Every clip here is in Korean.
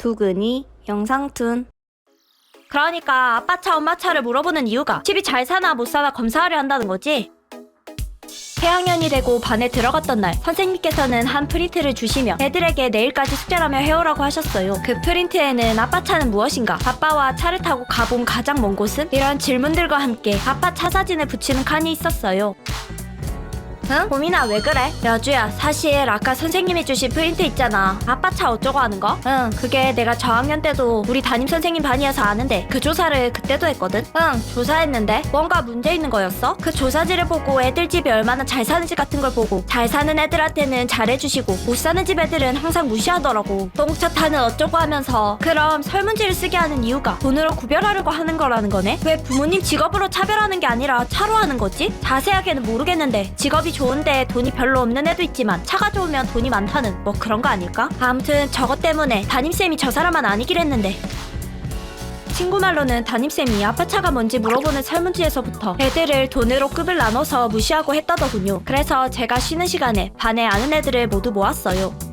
두근이 영상툰 그러니까 아빠 차 엄마 차를 물어보는 이유가 집이 잘 사나 못 사나 검사하려 한다는 거지 해학년이 되고 반에 들어갔던 날 선생님께서는 한 프린트를 주시며 애들에게 내일까지 숙제라며 해오라고 하셨어요. 그 프린트에는 아빠 차는 무엇인가? 아빠와 차를 타고 가본 가장 먼 곳은? 이런 질문들과 함께 아빠 차 사진을 붙이는 칸이 있었어요. 응? 고민아 왜 그래? 여주야 사실 아까 선생님이 주신 프린트 있잖아 아빠 차 어쩌고 하는 거? 응 그게 내가 저학년 때도 우리 담임 선생님 반이어서 아는데 그 조사를 그때도 했거든 응 조사했는데 뭔가 문제 있는 거였어? 그 조사지를 보고 애들 집이 얼마나 잘 사는지 같은 걸 보고 잘 사는 애들한테는 잘해주시고 못 사는 집 애들은 항상 무시하더라고 똥차 타는 어쩌고 하면서 그럼 설문지를 쓰게 하는 이유가 돈으로 구별하려고 하는 거라는 거네? 왜 부모님 직업으로 차별하는 게 아니라 차로 하는 거지? 자세하게는 모르겠는데 직업이 좋은데 돈이 별로 없는 애도 있지만 차가 좋으면 돈이 많다는 뭐 그런 거 아닐까? 아무튼 저것 때문에 담임쌤이 저 사람은 아니길 했는데 친구 말로는 담임쌤이 아빠 차가 뭔지 물어보는 설문지에서부터 애들을 돈으로 급을 나눠서 무시하고 했다더군요. 그래서 제가 쉬는 시간에 반에 아는 애들을 모두 모았어요.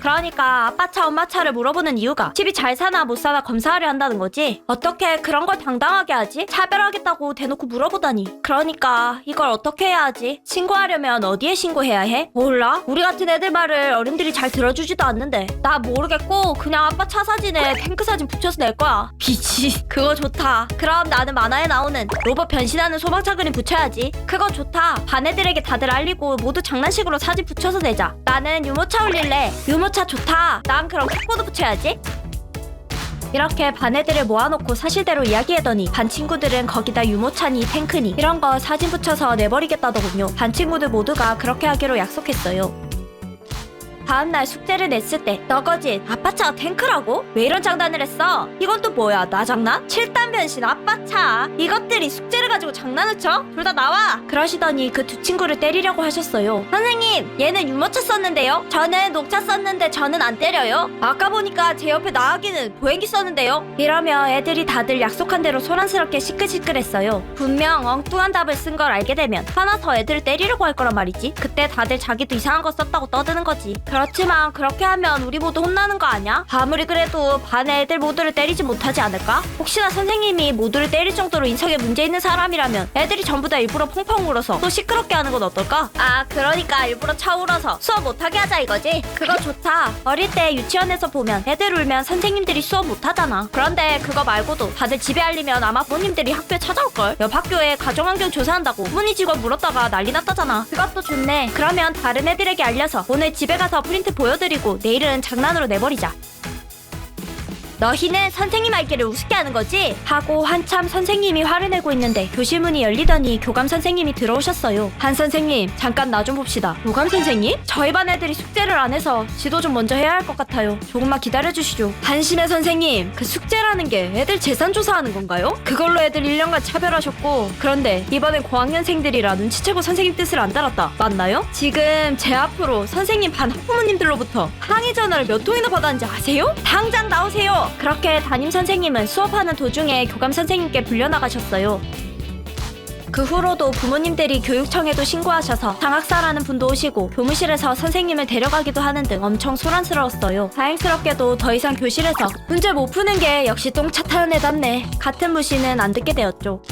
그러니까 아빠 차 엄마 차를 물어보는 이유가 집이 잘 사나 못 사나 검사하려 한다는 거지? 어떻게 그런 걸 당당하게 하지? 차별하겠다고 대놓고 물어보다니. 그러니까 이걸 어떻게 해야 하지? 신고하려면 어디에 신고해야 해? 몰라? 우리 같은 애들 말을 어른들이 잘 들어주지도 않는데. 나 모르겠고 그냥 아빠 차 사진에 탱크 사진 붙여서 낼 거야. 비치 그거 좋다. 그럼 나는 만화에 나오는 로봇 변신하는 소방차 그림 붙여야지. 그거 좋다. 반 애들에게 다들 알리고 모두 장난식으로 사진 붙여서 내자. 나는 유모차 올릴래. 유모 차 좋다 난 그럼 킥보드 붙여야지 이렇게 반 애들을 모아놓고 사실대로 이야기하더니 반 친구들은 거기다 유모차니 탱크니 이런 거 사진 붙여서 내버리겠다더군요. 반 친구들 모두가 그렇게 하기로 약속했어요. 다음날 숙제를 냈을 때 너거지 아빠 차가 탱크라고? 왜 이런 장난을 했어? 이건 또 뭐야? 나 장난? 7단 변신 아빠 차. 이것들이 숙제를 가지고 장난을 쳐? 둘 다 나와. 그러시더니 그 두 친구를 때리려고 하셨어요. 선생님 얘는 유모차 썼는데요. 저는 녹차 썼는데 저는 안 때려요. 아까 보니까 제 옆에 나가기는 보행기 썼는데요. 이러며 애들이 다들 약속한 대로 소란스럽게 시끌시끌했어요. 분명 엉뚱한 답을 쓴 걸 알게 되면 화나서 애들을 때리려고 할 거란 말이지. 그때 다들 자기도 이상한 거 썼다고 떠드는 거지. 그 렇지만 그렇게 하면 우리 모두 혼나는 거 아니야? 아무리 그래도 반의 애들 모두를 때리지 못하지 않을까? 혹시나 선생님이 모두를 때릴 정도로 인성에 문제 있는 사람이라면 애들이 전부 다 일부러 펑펑 울어서 또 시끄럽게 하는 건 어떨까? 아 그러니까 일부러 차울어서 수업 못하게 하자 이거지? 그거 좋다 어릴 때 유치원에서 보면 애들 울면 선생님들이 수업 못하잖아 그런데 그거 말고도 다들 집에 알리면 아마 부모님들이 학교에 찾아올걸 옆 학교에 가정환경 조사한다고 부모님 직업 물었다가 난리 났다잖아 그것도 좋네 그러면 다른 애들에게 알려서 오늘 집에 가서 프린트 보여드리고 내일은 장난으로 내버리자 너희는 선생님 알기를 우습게 하는 거지? 하고 한참 선생님이 화를 내고 있는데 교실 문이 열리더니 교감 선생님이 들어오셨어요. 한 선생님, 잠깐 나 좀 봅시다. 교감 선생님? 저희 반 애들이 숙제를 안 해서 지도 좀 먼저 해야 할 것 같아요. 조금만 기다려 주시죠. 한심해 선생님, 그 숙제라는 게 애들 재산 조사하는 건가요? 그걸로 애들 1년간 차별하셨고 그런데 이번엔 고학년생들이라 눈치채고 선생님 뜻을 안 따랐다. 맞나요? 지금 제 앞으로 선생님 반 학부모님들로부터 항의 전화를 몇 통이나 받았는지 아세요? 당장 나오세요. 그렇게 담임 선생님은 수업하는 도중에 교감 선생님께 불려나가셨어요. 그 후로도 부모님들이 교육청에도 신고하셔서 장학사라는 분도 오시고 교무실에서 선생님을 데려가기도 하는 등 엄청 소란스러웠어요. 다행스럽게도 더 이상 교실에서 문제 못 푸는 게 역시 똥차 타는 애답네. 같은 무시는 안 듣게 되었죠.